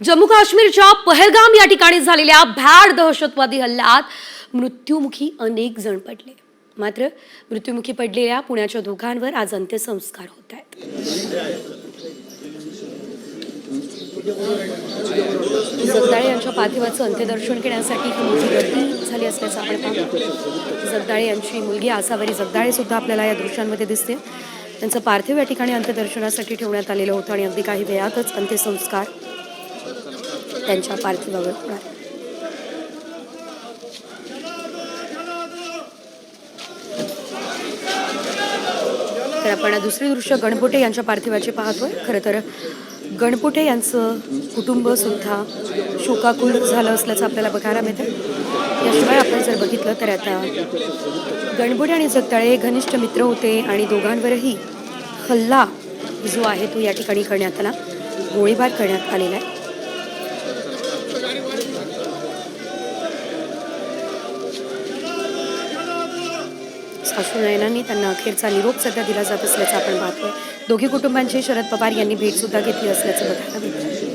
जम्मू काश्मीरच्या पहलगाम या ठिकाणी झालेल्या भ्याड दहशतवादी हल्ल्यात मृत्युमुखी अनेक जण पडले. मात्र मृत्युमुखी पडलेल्या पुण्याच्या दोघांवर आज अंत्यसंस्कार होत आहेत. जगदाळे यांच्या पार्थिवाचं अंत्यदर्शन घेण्यासाठी ही मोठी गर्दी झाली असल्याचं आपण पाहतो. जगदाळे यांची मुलगी आसावरी जगदाळे सुद्धा आपल्याला या दृश्यांमध्ये दिसते. त्यांचं पार्थिव या ठिकाणी अंत्यदर्शनासाठी ठेवण्यात आलेलं होतं आणि अगदी काही वेळातच अंत्यसंस्कार त्यांच्या पार्थिवावर होणार तर आपण दुसरे दृश्य गणपोटे यांच्या पार्थिवाचे पाहतोय. खरं तर गणपोटे यांचं कुटुंब सुद्धा शोकाकुल झालं असल्याचं आपल्याला बघायला मिळतं याशिवाय आपण जर बघितलं तर आता गणपोटे आणि जगताळे घनिष्ठ मित्र होते आणि दोघांवरही हल्ला जो आहे तो या ठिकाणी करण्यात आला. गोळीबार करण्यात आलेला आहे. सासू नयनांनी त्यांना अखेरचा निरोप सध्या दिला जात असल्याचं आपण पाहतोय. दोघी कुटुंबांची शरद पवार यांनी भेट सुद्धा घेतली असल्याचं बघायला मिळतं